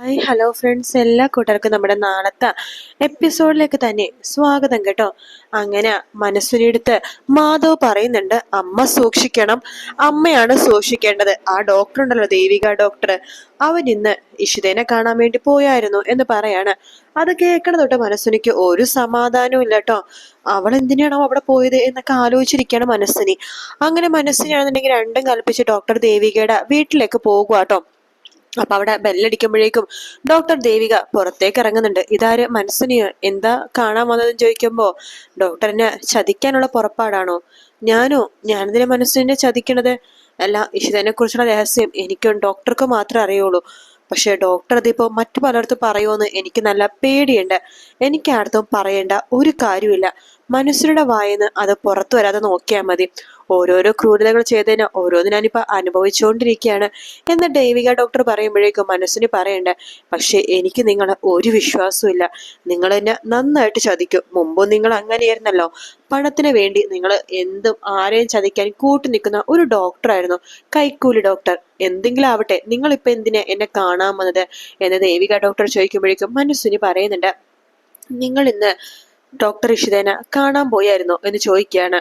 Hi hello friends എല്ലാ കൂട്ടർക്കും നമ്മുടെ നാളത്തെ എപ്പിസോഡിലേക്ക് തന്നെ സ്വാഗതം കേട്ടോ. അങ്ങനെ മനസ്സിനെടുത്ത് മാധവ് പറയുന്നുണ്ട് അമ്മ സൂക്ഷിക്കണം. അമ്മയാണ് സൂക്ഷിക്കേണ്ടത്. ആ ഡോക്ടർ ഉണ്ടല്ലോ ദേവിക ഡോക്ടർ അവൻ ഇന്ന് ഇഷിതേനെ കാണാൻ വേണ്ടി പോയായിരുന്നു എന്ന് പറയാണ്. അത് കേൾക്കണ തൊട്ട് മനസ്സിനിക്ക് ഒരു സമാധാനവും ഇല്ല കേട്ടോ. അവൾ എന്തിനാണോ അവിടെ പോയത്? എന്നൊക്കെ ആലോചിച്ചിരിക്കുകയാണ് മനസ്സിനി. അങ്ങനെ മനസ്സിനാണെന്നുണ്ടെങ്കിൽ രണ്ടും കൽപ്പിച്ച് ഡോക്ടർ ദേവികയുടെ വീട്ടിലേക്ക് പോകുക കേട്ടോ. അപ്പൊ അവിടെ ബെല്ലടിക്കുമ്പോഴേക്കും ഡോക്ടർ ദേവിക പുറത്തേക്ക് ഇറങ്ങുന്നുണ്ട് ഇതാര്? മനസ്സിന് എന്താ കാണാൻ വന്നതെന്ന് ചോദിക്കുമ്പോ ഡോക്ടറിനെ ചതിക്കാനുള്ള പുറപ്പാടാണോ? ഞാനോ? ഞാനെന്തിനെ മനസ്സിനെ ചതിക്കണത്? അല്ല ഇഷിതനെ കുറിച്ചുള്ള രഹസ്യം എനിക്കും ഡോക്ടർക്ക് മാത്രമേ അറിയുള്ളൂ. പക്ഷെ ഡോക്ടർ അതിപ്പോ മറ്റു പലർത്തും പറയുമെന്ന് എനിക്ക് നല്ല പേടിയുണ്ട്. എനിക്ക് ആർത്തും പറയേണ്ട ഒരു കാര്യമില്ല മനുഷ്യരുടെ വായന്ന് അത് പുറത്തു വരാതെ നോക്കിയാൽ മതി. ഓരോരോ ക്രൂരതകൾ ചെയ്തതിന് ഓരോന്ന് ഞാനിപ്പോ അനുഭവിച്ചുകൊണ്ടിരിക്കുകയാണ് എന്ന് ദേവിക ഡോക്ടർ പറയുമ്പോഴേക്കും മനസ്സിന് പറയണ്ട പക്ഷേ എനിക്ക് നിങ്ങളെ ഒരു വിശ്വാസവും ഇല്ല. നിങ്ങൾ എന്നെ നന്നായിട്ട് ചതിക്കും. മുമ്പും നിങ്ങൾ അങ്ങനെയായിരുന്നല്ലോ. പണത്തിന് വേണ്ടി നിങ്ങൾ എന്തും ആരെയും ചതിക്കാൻ കൂട്ടു നിൽക്കുന്ന ഒരു ഡോക്ടറായിരുന്നു കൈക്കൂലി ഡോക്ടർ എന്തെങ്കിലും ആവട്ടെ നിങ്ങൾ ഇപ്പൊ എന്തിനാ എന്നെ കാണാൻ വന്നത്? എന്ന് ദേവിക ഡോക്ടർ ചോദിക്കുമ്പോഴേക്കും മനസ്സിന് പറയുന്നുണ്ട് നിങ്ങൾ ഇന്ന് ഡോക്ടർ ഇഷിതേന കാണാൻ പോയായിരുന്നോ? എന്ന് ചോദിക്കുകയാണ്.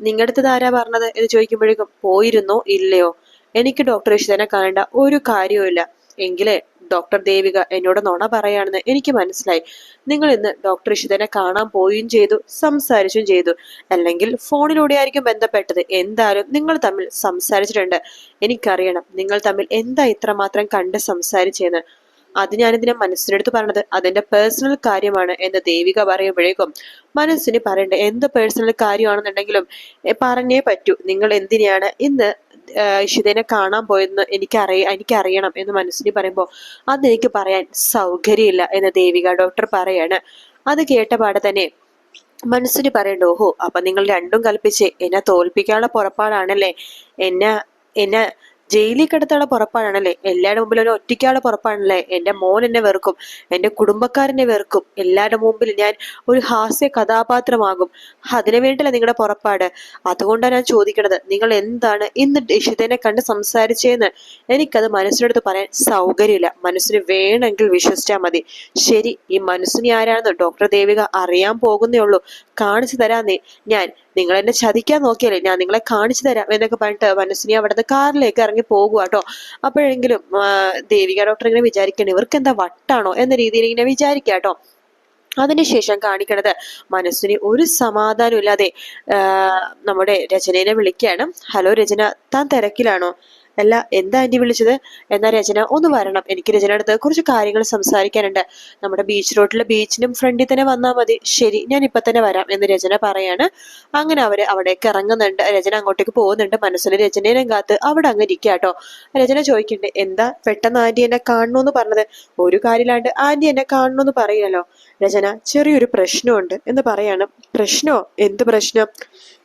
നിങ്ങളുടെ അടുത്ത് ആരാ പറഞ്ഞത് എന്ന് ചോദിക്കുമ്പോഴേക്കും പോയിരുന്നോ? ഇല്ലയോ? എനിക്ക് ഡോക്ടർ ഇഷിതനെ കാണേണ്ട ഒരു കാര്യവുമില്ല എങ്കിലേ ഡോക്ടർ ദേവിക എന്നോട് നുണ പറയാണെന്ന് എനിക്ക് മനസ്സിലായി. നിങ്ങൾ ഇന്ന് ഡോക്ടർ ഇഷിതനെ കാണാൻ പോയും ചെയ്തു സംസാരിച്ചും ചെയ്തു. അല്ലെങ്കിൽ ഫോണിലൂടെ ആയിരിക്കും ബന്ധപ്പെട്ടത്. എന്തായാലും നിങ്ങൾ തമ്മിൽ സംസാരിച്ചിട്ടുണ്ട്. എനിക്കറിയണം നിങ്ങൾ തമ്മിൽ എന്താ ഇത്രമാത്രം കണ്ട് സംസാരിച്ചെന്ന്. അത് ഞാനിതിനെ മനസ്സിനെടുത്ത് പറഞ്ഞത് അതെന്റെ പേഴ്സണൽ കാര്യമാണ് എന്ന് ദേവിക പറയുമ്പോഴേക്കും മനസ്സിന് പറയണ്ട എന്ത് പേഴ്സണൽ കാര്യമാണെന്നുണ്ടെങ്കിലും പറഞ്ഞേ പറ്റൂ. നിങ്ങൾ എന്തിനാണ് ഇന്ന് ഇഷിതനെ കാണാൻ പോയെന്ന് എനിക്കറിയ എനിക്കറിയണം എന്ന് മനസ്സിന് പറയുമ്പോൾ അതെനിക്ക് പറയാൻ സൗകര്യമില്ല എന്ന് ദേവിക ഡോക്ടർ പറയാണ്. അത് കേട്ട പാടെ തന്നെ മനസ്സിന് പറയണ്ട ഓഹോ അപ്പൊ നിങ്ങൾ രണ്ടും കൽപ്പിച്ച് എന്നെ തോൽപ്പിക്കാനുള്ള പുറപ്പാടാണല്ലേ? എന്നെ എന്നെ ജയിലിൽ കിടത്താനുള്ള പുറപ്പാടാണല്ലേ എല്ലാവരുടെ മുമ്പിൽ ഒരു ഒറ്റയ്ക്കാളെ പുറപ്പാണല്ലേ? എന്റെ മോൻ എന്നെ വെറുക്കും. എന്റെ കുടുംബക്കാരനെ വെറുക്കും. എല്ലാവരുടെ മുമ്പിൽ ഞാൻ ഒരു ഹാസ്യ കഥാപാത്രമാകും. അതിനു വേണ്ടിയല്ല നിങ്ങളുടെ പുറപ്പാട്? അതുകൊണ്ടാണ് ഞാൻ ചോദിക്കണത്. നിങ്ങൾ എന്താണ് ഇന്ന് ഇഷിതനെ കണ്ട് സംസാരിച്ചതെന്ന് എനിക്കത് മനസ്സിനടുത്ത് പറയാൻ സൗകര്യമില്ല. മനസ്സിന് വേണമെങ്കിൽ വിശ്വസിച്ചാൽ മതി. ശരി ഈ മനസ്സിനെ ആരാണെന്ന് ഡോക്ടർ ദേവിക അറിയാൻ പോകുന്നേ ഉള്ളൂ. കാണിച്ചു തരാന്നേ ഞാൻ നിങ്ങൾ എന്നെ ചതിക്കാൻ നോക്കിയാലേ ഞാൻ നിങ്ങളെ കാണിച്ചു തരാം എന്നൊക്കെ പറഞ്ഞിട്ട് മനസ്സിനെ അവിടുത്തെ കാറിലേക്ക് ഇറങ്ങി പോകുക കേട്ടോ. അപ്പോഴെങ്കിലും ദേവിക ഡോക്ടർ ഇങ്ങനെ വിചാരിക്കണം ഇവർക്ക് എന്താ വട്ടാണോ? എന്ന രീതിയിൽ ഇങ്ങനെ വിചാരിക്കുക കേട്ടോ. അതിനുശേഷം കാണിക്കണത് മനസ്സിന് ഒരു സമാധാനം ഇല്ലാതെ ആ, നമ്മുടെ രചനയെ വിളിക്കുകയാണ്. ഹലോ രചന താൻ തിരക്കിലാണോ? അല്ല എന്താ ആന്റി വിളിച്ചത്? എന്നാ രചന ഒന്ന് വരണം. എനിക്ക് രചന അടുത്ത് കുറച്ച് കാര്യങ്ങൾ സംസാരിക്കാനുണ്ട്. നമ്മുടെ ബീച്ച് റോഡിലെ ബീച്ചിനും ഫ്രണ്ടിൽ തന്നെ വന്നാൽ മതി. ശരി ഞാൻ ഇപ്പൊ തന്നെ വരാം എന്ന് രചന പറയാണ്. അങ്ങനെ അവർ അവിടേക്ക് ഇറങ്ങുന്നുണ്ട്. രചന അങ്ങോട്ടേക്ക് പോകുന്നുണ്ട്. മനസ്സിൽ രചനയിലും കാത്ത് അവിടെ അങ്ങ് ഇരിക്കാട്ടോ കേട്ടോ. രചന ചോദിക്കണ്ടേ എന്താ പെട്ടെന്ന് ആന്റി എന്നെ കാണണമെന്ന് പറഞ്ഞത്? ഒരു കാര്യമില്ലാണ്ട് ആന്റി എന്നെ കാണണമെന്ന് പറയില്ലല്ലോ രചന ചെറിയൊരു പ്രശ്നമുണ്ട് എന്ന് പറയാണ്. പ്രശ്നോ? എന്ത് പ്രശ്നം?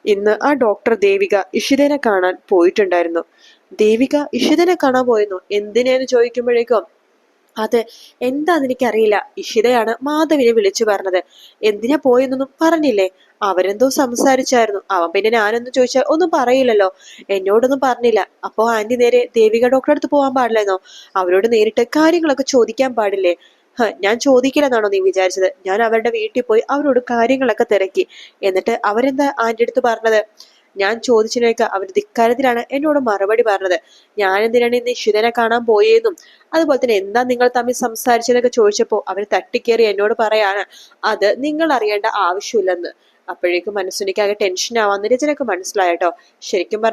ഇന്ന് ആ ഡോക്ടർ ദേവിക ഇഷിതേനെ കാണാൻ പോയിട്ടുണ്ടായിരുന്നു. ദേവിക ഇഷിതനെ കാണാൻ പോയിരുന്നു. എന്തിനേന്ന് ചോദിക്കുമ്പോഴേക്കും അതെ എന്താന്ന് എനിക്കറിയില്ല ഇഷിതയാണ് മാധവിനെ വിളിച്ചു പറഞ്ഞത്. എന്തിനാ പോയെന്നൊന്നും പറഞ്ഞില്ലേ? അവരെന്തോ സംസാരിച്ചായിരുന്നു. അവൻ പിന്നെ ഞാനൊന്നും ചോദിച്ചാൽ ഒന്നും പറയില്ലല്ലോ. എന്നോടൊന്നും പറഞ്ഞില്ല. അപ്പോ ആന്റി നേരെ ദേവിക ഡോക്ടറെ അടുത്ത് പോകാൻ പാടില്ലെന്നോ അവരോട് നേരിട്ട് കാര്യങ്ങളൊക്കെ ചോദിക്കാൻ പാടില്ലേ? ഞാൻ ചോദിക്കില്ലെന്നാണോ നീ വിചാരിച്ചത്? ഞാൻ അവരുടെ വീട്ടിൽ പോയി അവരോട് കാര്യങ്ങളൊക്കെ തിരക്കി. എന്നിട്ട് അവരെന്താ ആന്റി അടുത്ത് പറഞ്ഞത്? ഞാൻ ചോദിച്ചതിനൊക്കെ അവർ ധിക്കാരത്തിലാണ് എന്നോട് മറുപടി പറഞ്ഞത്. ഞാൻ എന്തിനാണ് ഇന്ന് ഇഷിതനെ കാണാൻ പോയെന്നും അതുപോലെ തന്നെ എന്താ നിങ്ങൾ തമ്മിൽ സംസാരിച്ചതെന്നൊക്കെ ചോദിച്ചപ്പോൾ അവർ തട്ടിക്കേറി എന്നോട് പറയാണ് അത് നിങ്ങൾ അറിയേണ്ട ആവശ്യമില്ലെന്ന്. അപ്പോഴേക്കും മനസ്സിനിക്കാകെ ടെൻഷൻ ആവാന്ന് രചനക്ക് മനസ്സിലായട്ടോ ശരിക്കും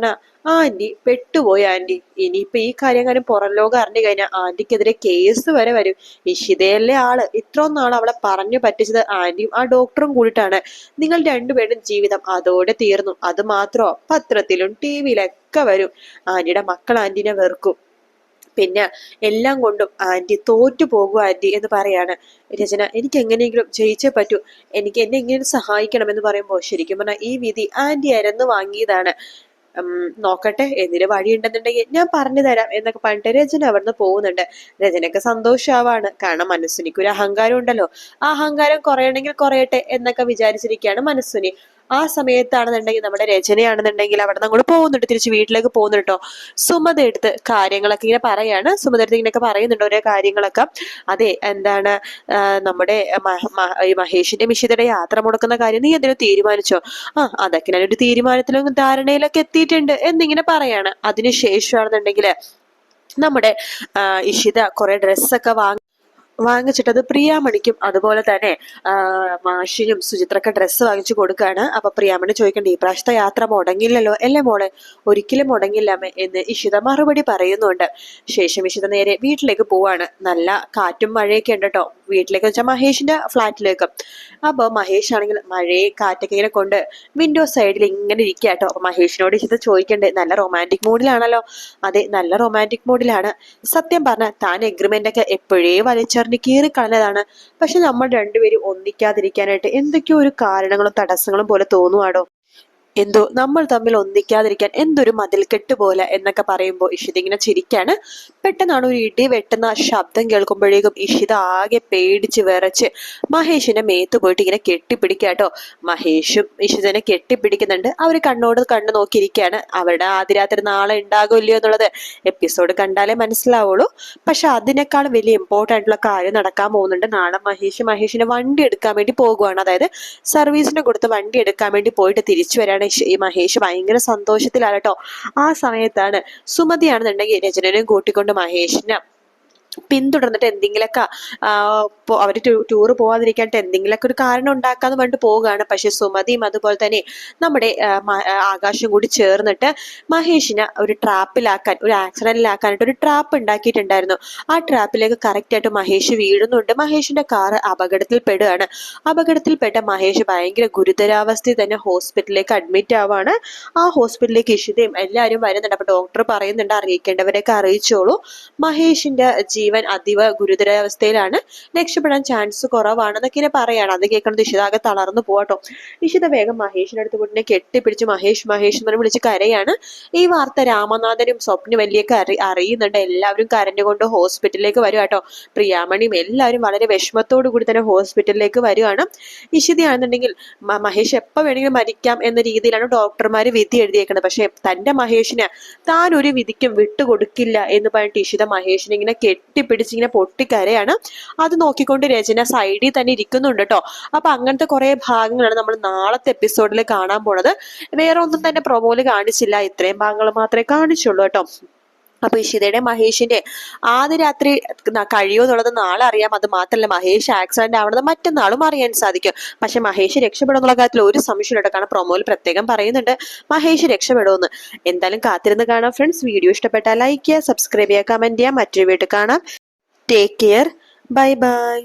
പറഞ്ഞ ആന്റി പെട്ടുപോയി ആന്റി. ഇനിയിപ്പൊ ഈ കാര്യം കാര്യം പുറം ലോകം അറിഞ്ഞു കഴിഞ്ഞാൽ ആന്റിക്കെതിരെ കേസ് വരെ വരും. ഇഷിതയല്ലേ ആൾ? ഇത്രയും നാൾ അവളെ പറഞ്ഞു പറ്റിച്ചത് ആന്റിയും ആ ഡോക്ടറും കൂടിയിട്ടാണ്. നിങ്ങൾ രണ്ടുപേരും ജീവിതം അതോടെ തീർന്നു. അത് മാത്രോ? പത്രത്തിലും ടി വിയിലൊക്കെ വരും. ആന്റിയുടെ മക്കൾ ആന്റിനെ വെറുക്കും. പിന്നെ എല്ലാം കൊണ്ടും ആന്റി തോറ്റു പോകും ആന്റി എന്ന് പറയാണ്. രചന എനിക്ക് എങ്ങനെയെങ്കിലും ജയിച്ചേ പറ്റൂ. എനിക്ക് എന്നെ എങ്ങനെ സഹായിക്കണം എന്ന് പറയുമ്പോൾ ശരിക്കും പറഞ്ഞാൽ ഈ വിധി ആന്റി അരന്ന് വാങ്ങിയതാണ്. നോക്കട്ടെ എന്തിനു വഴിയുണ്ടെന്നുണ്ടെങ്കിൽ ഞാൻ പറഞ്ഞു തരാം എന്നൊക്കെ പറഞ്ഞിട്ട് രചന അവിടുന്ന് പോകുന്നുണ്ട്. രചനക്ക് സന്തോഷാവാണ്. കാരണം മനസ്സിനിക്ക് ഒരു അഹങ്കാരം ഉണ്ടല്ലോ. ആ അഹങ്കാരം കുറയണമെങ്കിൽ കുറയട്ടെ എന്നൊക്കെ വിചാരിച്ചിരിക്കുകയാണ് മനസ്സിനി ആ സമയത്താണെന്നുണ്ടെങ്കിൽ നമ്മുടെ രചനയാണെന്നുണ്ടെങ്കിൽ അവിടെ നിന്ന് അങ്ങോട്ട് പോകുന്നുണ്ട് തിരിച്ച് വീട്ടിലേക്ക് പോകുന്നുണ്ട് കേട്ടോ സുമത എടുത്ത് കാര്യങ്ങളൊക്കെ ഇങ്ങനെ പറയാണ്. സുമത എടുത്ത് ഇങ്ങനെയൊക്കെ പറയുന്നുണ്ട് ഓരോ കാര്യങ്ങളൊക്കെ. അതെ എന്താണ് നമ്മുടെ മഹേഷിന്റെ മിഷിതയുടെ യാത്ര മുടക്കുന്ന കാര്യം നീ എന്തിനു തീരുമാനിച്ചോ? ആ അതൊക്കെ ഞാനൊരു തീരുമാനത്തിലും ധാരണയിലൊക്കെ എത്തിയിട്ടുണ്ട് എന്നിങ്ങനെ പറയാണ്. അതിനുശേഷമാണെന്നുണ്ടെങ്കിൽ നമ്മുടെ ഇഷിത കുറെ ഡ്രസ്സൊക്കെ വാങ്ങി വാങ്ങിച്ചിട്ടത് പ്രിയാമണിക്കും അതുപോലെ തന്നെ മാഷിനും സുചിത്രക്ക് ഡ്രസ്സ് വാങ്ങിച്ചു കൊടുക്കുകയാണ് അപ്പൊ പ്രിയാമണി ചോദിക്കണ്ടേ ഈ പ്രാവശ്യത്തെ യാത്ര മുടങ്ങില്ലല്ലോ അല്ലേ മോളെ ഒരിക്കലും മുടങ്ങില്ലാമേ എന്ന് ഇഷിത മറുപടി പറയുന്നുണ്ട്. ശേഷം ഇഷിത നേരെ വീട്ടിലേക്ക് പോവാണ്. നല്ല കാറ്റും മഴയൊക്കെ ഉണ്ട് കേട്ടോ വീട്ടിലേക്ക് വെച്ചാൽ മഹേഷിന്റെ ഫ്ലാറ്റിലേക്ക്. അപ്പോൾ മഹേഷ് ആണെങ്കിൽ മഴയെ കാറ്റൊക്കെ ഇങ്ങനെ കൊണ്ട് വിൻഡോ സൈഡിൽ ഇങ്ങനെ ഇരിക്കുക കേട്ടോ അപ്പൊ മഹേഷിനോട് ഇഷിത ചോദിക്കണ്ടേ നല്ല റൊമാന്റിക് മൂഡിലാണല്ലോ അതെ നല്ല റൊമാന്റിക് മൂഡിലാണ് സത്യം പറഞ്ഞ താൻ എഗ്രിമെന്റ് ഒക്കെ എപ്പോഴേ വലിച്ചെറിഞ്ഞ് കീറി കളഞ്ഞതാണ്. പക്ഷെ നമ്മൾ രണ്ടുപേരും ഒന്നിക്കാതിരിക്കാനായിട്ട് എന്തൊക്കെയോ ഒരു കാരണങ്ങളും തടസ്സങ്ങളും പോലെ തോന്നുവാടോ? എന്തോ നമ്മൾ തമ്മിൽ ഒന്നിക്കാതിരിക്കാൻ എന്തൊരു മതിൽക്കെട്ട് പോലെ എന്നൊക്കെ പറയുമ്പോൾ ഇഷിത ഇങ്ങനെ ചിരിക്കാണ്. പെട്ടെന്നാണ് ഒരു ഇടി വെട്ടുന്ന ശബ്ദം കേൾക്കുമ്പോഴേക്കും ഇഷിത ആകെ പേടിച്ച് വിറച്ച് മഹേഷിന്റെ മേത്ത് പോയിട്ട് ഇങ്ങനെ കെട്ടിപ്പിടിക്കാട്ടോ മഹേഷും ഇഷിതനെ കെട്ടിപ്പിടിക്കുന്നുണ്ട്. അവർ കണ്ണോട് കണ്ണു നോക്കിയിരിക്കുകയാണ്. അവരുടെ ആതിരാത്രി നാളെ ഉണ്ടാകില്ലയോ എന്നുള്ളത് എപ്പിസോഡ് കണ്ടാലേ മനസ്സിലാവുള്ളൂ. പക്ഷെ അതിനേക്കാൾ വലിയ ഇമ്പോർട്ടന്റ് ആയിട്ടുള്ള കാര്യം നടക്കാൻ പോകുന്നുണ്ട്. നാളെ മഹേഷ് മഹേഷിന്റെ വണ്ടി എടുക്കാൻ വേണ്ടി പോകുവാണ്. അതായത് സർവീസിന് കൊടുത്ത് വണ്ടി എടുക്കാൻ വേണ്ടി പോയിട്ട് തിരിച്ചു വരാണ് ഈ മഹേഷ് ഭയങ്കര സന്തോഷത്തിലാണ് കേട്ടോ. ആ സമയത്താണ് സുമതിയാണെന്നുണ്ടെങ്കിൽ രചനനെ കൂട്ടിക്കൊണ്ട് മഹേഷിനെ പിന്തുടർന്നിട്ട് എന്തെങ്കിലുമൊക്കെ അവർ ടൂർ പോവാതിരിക്കാനായിട്ട് എന്തെങ്കിലുമൊക്കെ ഒരു കാരണം ഉണ്ടാക്കാന്ന് പറഞ്ഞിട്ട് പോവുകയാണ്. പക്ഷെ സുമതിയും അതുപോലെ തന്നെ നമ്മുടെ ആകാശം കൂടി ചേർന്നിട്ട് മഹേഷിനെ ഒരു ട്രാപ്പിലാക്കാൻ ഒരു ആക്സിഡന്റിലാക്കാനായിട്ട് ഒരു ട്രാപ്പ് ഉണ്ടാക്കിയിട്ടുണ്ടായിരുന്നു. ആ ട്രാപ്പിലേക്ക് കറക്റ്റ് ആയിട്ട് മഹേഷ് വീഴുന്നുണ്ട്. മഹേഷിന്റെ കാർ അപകടത്തിൽ പെടുകയാണ് അപകടത്തിൽപ്പെട്ട മഹേഷ് ഭയങ്കര ഗുരുതരാവസ്ഥയിൽ തന്നെ ഹോസ്പിറ്റലിലേക്ക് അഡ്മിറ്റ് ആവാണ്. ആ ഹോസ്പിറ്റലിലേക്ക് ഇഷിതയും എല്ലാവരും വരുന്നുണ്ട്. അപ്പൊ ഡോക്ടർ പറയുന്നുണ്ട് അറിയിക്കേണ്ടവരെയൊക്കെ അറിയിച്ചോളൂ. മഹേഷിന്റെ ജീവൻ അതീവ ഗുരുതരാവസ്ഥയിലാണ്. രക്ഷപ്പെടാൻ ചാൻസ് കുറവാണെന്നൊക്കെ ഇങ്ങനെ പറയാണ്. അത് കേൾക്കണം നിഷിതാകെ തളർന്നു പോകട്ടോ നിഷിത വേഗം മഹേഷിന്റെ അടുത്ത് പോയിട്ട് കെട്ടിപ്പിടിച്ച് മഹേഷ് മഹേഷ് എന്ന് വിളിച്ച് കരയാണ്. ഈ വാർത്ത രാമനാഥനും സ്വപ്നം വലിയൊക്കെ അറി അറിയുന്നുണ്ട്. എല്ലാവരും കരഞ്ഞുകൊണ്ട് ഹോസ്പിറ്റലിലേക്ക് വരും കേട്ടോ പ്രിയാമണിയും എല്ലാവരും വളരെ വിഷമത്തോടു കൂടി തന്നെ ഹോസ്പിറ്റലിലേക്ക് വരുവാണ്. നിഷിതയാണെന്നുണ്ടെങ്കിൽ മഹേഷ് എപ്പോൾ വേണമെങ്കിലും മരിക്കാം എന്ന രീതിയിലാണ് ഡോക്ടർമാർ വിധി എഴുതിയേക്കുന്നത്. പക്ഷേ തന്റെ മഹേഷിന് താൻ ഒരു വിധിക്കും വിട്ടുകൊടുക്കില്ല എന്ന് പറഞ്ഞിട്ട് ഇഷിത മഹേഷിനെ ഇങ്ങനെ കെട്ടിപ്പിടിച്ച് ഇങ്ങനെ പൊട്ടിക്കരയാണ്. അത് നോക്കിക്കൊണ്ട് രചന സൈഡിൽ തന്നെ ഇരിക്കുന്നുണ്ട് കേട്ടോ. അപ്പൊ അങ്ങനത്തെ കുറെ ഭാഗങ്ങളാണ് നമ്മൾ നാളത്തെ എപ്പിസോഡിൽ കാണാൻ പോണത്. വേറെ ഒന്നും തന്നെ പ്രൊമോയിൽ കാണിച്ചില്ല. ഇത്രയും ഭാഗങ്ങൾ മാത്രമേ കാണിച്ചുള്ളൂ കേട്ടോ. അപ്പൊ ഇഷിതയുടെ മഹേഷിന്റെ. ആദ്യ രാത്രി കഴിയുമോ എന്നുള്ളത് നാളെ അറിയാം. അത് മാത്രമല്ല മഹേഷ് ആക്സിഡന്റ് ആവണത് മറ്റന്നാളും അറിയാൻ സാധിക്കും. പക്ഷെ മഹേഷ് രക്ഷപ്പെടും എന്നുള്ള കാര്യത്തിൽ ഒരു സംശയം ഇല്ല കാരണം പ്രൊമോയിൽ പ്രത്യേകം പറയുന്നുണ്ട് മഹേഷ് രക്ഷപ്പെടുമെന്ന്. എന്തായാലും കാത്തിരുന്ന് കാണാം ഫ്രണ്ട്സ് വീഡിയോ ഇഷ്ടപ്പെട്ടാൽ ലൈക്ക് ചെയ്യുക സബ്സ്ക്രൈബ് ചെയ്യുക കമന്റ് ചെയ്യുക. മറ്റൊരു വീട്ടിൽ കാണാം. Take care bye bye